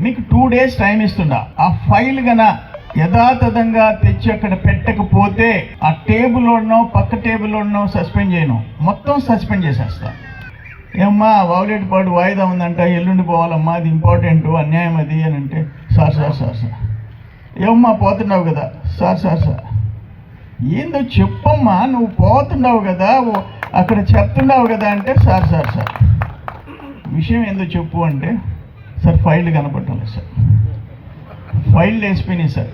మీకు two days time ఇస్తుండా ఆ file గన యథాతథంగా తెచ్చి అక్కడ పెట్టకపోతే ఆ టేబుల్ ఉన్నో పక్క టేబుల్ ఉన్నో సస్పెండ్ చేయను. మొత్తం సస్పెండ్ చేసేస్తా. ఏమ్మా వావులేటిపాడు వాయిదా ఉందంట ఎల్లుండి పోవాలమ్మా అది ఇంపార్టెంట్ అన్యాయం అది అని అంటే సార్ సార్ సార్ సార్. ఏమ్మా పోతున్నావు కదా. Sir sir sir. ఏందో చెప్పమ్మా నువ్వు పోతున్నావు కదా ఓ- అక్కడ చెప్తున్నావు కదా అంటే సార్ సార్ సార్. విషయం ఏందో చెప్పు అంటే సార్ ఫైల్ కనపడటం లేదు సార్. ఫైల్ వేసిపోయినాయి సార్.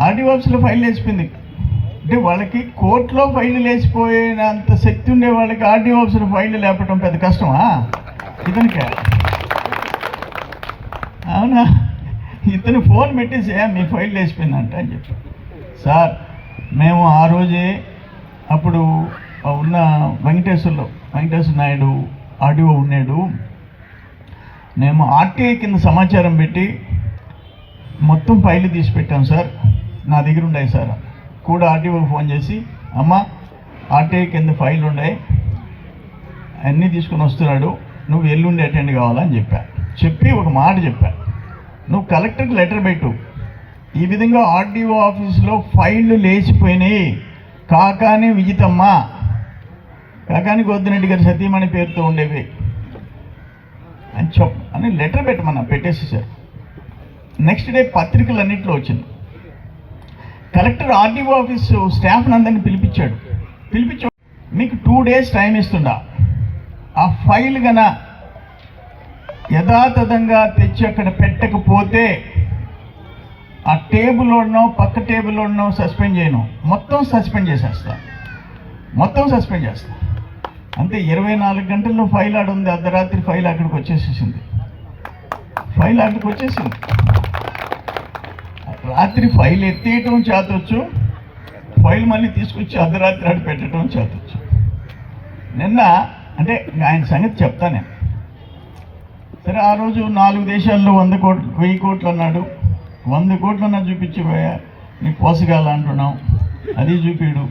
ఆర్డీ ఆఫీస్లో ఫైల్ వేసిపోయింది అంటే వాళ్ళకి కోర్టులో ఫైల్ వేసిపోయినంత శక్తి ఉండే వాళ్ళకి ఆర్డీ ఆఫీసులో ఫైల్ లేపడం పెద్ద కష్టమా? ఇతనికే? అవునా? ఇతను ఫోన్ పెట్టేసి మీ ఫైల్ లేచిపోయిందంట అని చెప్పి. సార్ మేము ఆ రోజే అప్పుడు ఉన్న వెంకటేశ్వర్లో వెంకటేశ్వర నాయుడు ఆడియో ఉన్నాడు. మేము ఆర్టీఐ కింద సమాచారం పెట్టి మొత్తం ఫైల్ తీసి పెట్టాం సార్. నా దగ్గర ఉన్నాయి సార్. కూడా ఆర్టీఓ ఫోన్ చేసి అమ్మ ఆర్టీఐ కింద ఫైల్ ఉన్నాయి. అన్నీ తీసుకొని వస్తున్నాడు. నువ్వు ఎల్లుండి అటెండ్ కావాలని చెప్పా. చెప్పి ఒక మాట చెప్పా. నువ్వు కలెక్టర్కి లెటర్ పెట్టు. ఈ విధంగా ఆర్డీఓ ఆఫీస్లో ఫైళ్ళు లేచిపోయినాయి. కాకానే విజితమ్మ. కాకాని గోద్దిరెడ్డి గారి సతీమణి పేరుతో ఉండేవి. అని చెప్ అని లెటర్ పెట్టమన్నా పెట్టేసేసారు నెక్స్ట్ డే పత్రికలు అన్నింటిలో వచ్చింది. కలెక్టర్ ఆర్డీఓ ఆఫీసు స్టాఫ్ అందరిని పిలిపించాడు. పిలిపించ మీకు టూ డేస్ టైం ఇస్తుండా ఆ ఫైల్ గన యథాతథంగా తెచ్చి అక్కడ పెట్టకపోతే ఆ టేబుల్ ఉన్నో పక్క టేబుల్ ఉన్నో సస్పెండ్ చేయను. మొత్తం సస్పెండ్ చేసేస్తా. మొత్తం సస్పెండ్ చేస్తా. అంతే ఇరవై నాలుగు గంటల్లో ఫైల్ ఆడ ఉంది అర్ధరాత్రి ఫైల్ అక్కడికి వచ్చేసేసింది. ఫైల్ అక్కడికి వచ్చేసింది. రాత్రి ఫైల్ ఎత్తేయటం చేతొచ్చు ఫైల్ మళ్ళీ తీసుకొచ్చి అర్ధరాత్రి ఆడ పెట్టడం చేతొచ్చు. నిన్న అంటే ఆయన సంగతి చెప్తా నేను. సరే ఆ రోజు నాలుగు దేశాల్లో వంద కోట్లు వెయ్యి కోట్లు అన్నాడు. వంద కోట్లు అన్నా చూపించిపోయా నీకు పోసగాల అంటున్నాం అది చూపిడు.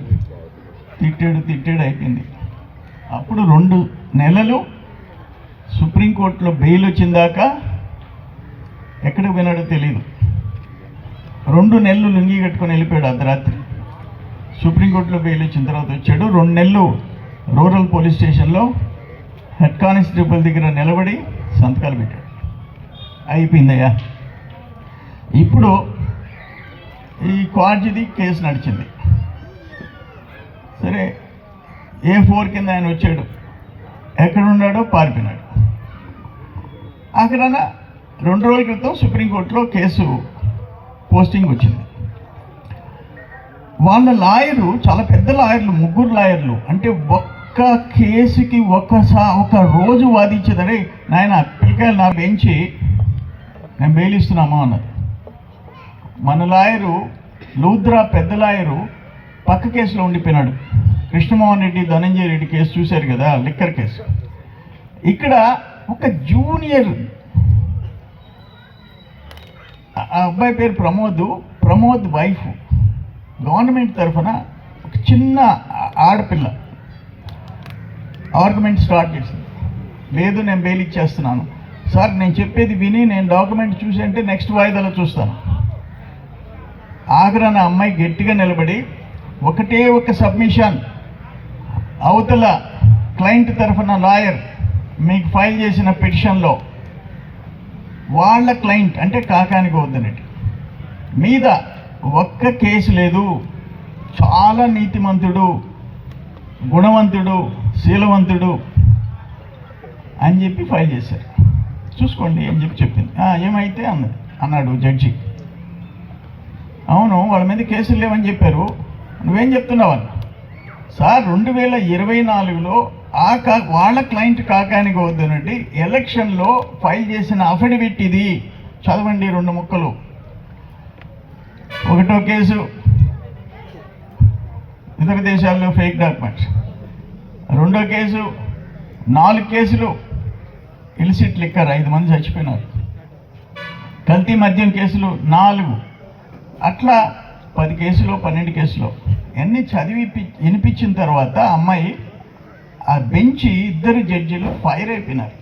తిట్టాడు తిట్టాడు అయిపోయింది. అప్పుడు రెండు నెలలు సుప్రీంకోర్టులో బెయిల్ వచ్చిందాక ఎక్కడికి పోయినాడో తెలియదు రెండు నెలలు లుంగి కట్టుకొని వెళ్ళిపోయాడు అర్ధరాత్రి. సుప్రీంకోర్టులో బెయిల్ వచ్చిన తర్వాత వచ్చాడు. రెండు నెలలు రూరల్ పోలీస్ స్టేషన్లో హెడ్ కానిస్టేబుల్ దగ్గర నిలబడి సంతకాలు పెట్టాడు. అయిపోయిందయ్యా. ఇప్పుడు ఈ క్వార్జిది కేసు నడిచింది. ఏ ఫోర్ కింద ఆయన వచ్చాడు? ఎక్కడ ఉన్నాడో పారిపోయినాడు. అక్కడ రెండు రోజుల క్రితం సుప్రీంకోర్టులో కేసు పోస్టింగ్ వచ్చింది. వాళ్ళ లాయరు చాలా పెద్ద లాయర్లు ముగ్గురు లాయర్లు అంటే ఒక్క కేసుకి ఒక్కసా ఒక రోజు వాదించేదరే నాయన పిల్లకాయలు నా బెంచి నేను బెయిల్ ఇస్తున్నామా? అన్నది. మన లాయరు లూద్రా పెద్ద లాయరు పక్క కేసులో ఉండిపోయినాడు. కృష్ణమోహన్ రెడ్డి ధనంజయ రెడ్డి కేసు చూశారు కదా లిక్కర్ కేసు. ఇక్కడ ఒక జూనియర్ ఆ అబ్బాయి పేరు ప్రమోద్ ప్రమోద్ వైఫ్. గవర్నమెంట్ తరఫున ఒక చిన్న ఆడపిల్ల. ఆర్గ్యుమెంట్ స్టార్ట్ చేసింది. లేదు నేను బెయిల్ ఇచ్చేస్తున్నాను. సార్ నేను చెప్పేది విని నేను డాక్యుమెంట్ చూసి అంటే నెక్స్ట్ వాయిదాలో చూస్తాను. ఆగ్రా నా అమ్మాయి గట్టిగా నిలబడి ఒకటే ఒక సబ్మిషన్ అవతల క్లయింట్ తరఫున లాయర్ మీకు ఫైల్ చేసిన పిటిషన్లో వాళ్ళ క్లయింట్ అంటే కాకానికి వద్దనట్టు మీద ఒక్క కేసు లేదు. చాలా నీతిమంతుడు గుణవంతుడు శీలవంతుడు అని చెప్పి ఫైల్ చేశారు. చూసుకోండి అని చెప్పి చెప్పింది. ఏమైతే అన్నది? అన్నాడు జడ్జి. అవును వాళ్ళ మీద కేసులు లేవని చెప్పారు. నువ్వేం చెప్తున్నావు? అన్న సార్ రెండు వేల ఇరవై నాలుగులో ఆ కా వాళ్ళ క్లయింట్ కాకానికి వద్దనండి. ఎలక్షన్లో ఫైల్ చేసిన అఫిడవిట్ ఇది. చదవండి రెండు ముక్కలు. ఒకటో కేసు. ఇతర దేశాల్లో ఫేక్ డాక్యుమెంట్స్. రెండో కేసు. నాలుగు కేసులు. ఇలిసిట్ లిక్కర్ ఐదు మంది చచ్చిపోయినారు. కల్తీ మద్యం కేసులు నాలుగు. అట్లా పది కేసులు పన్నెండు కేసులు. అన్నీ చదివి వినిపించిన తర్వాత అమ్మాయి ఆ బెంచి ఇద్దరు జడ్జీలు ఫైర్ అయిపోయినారు.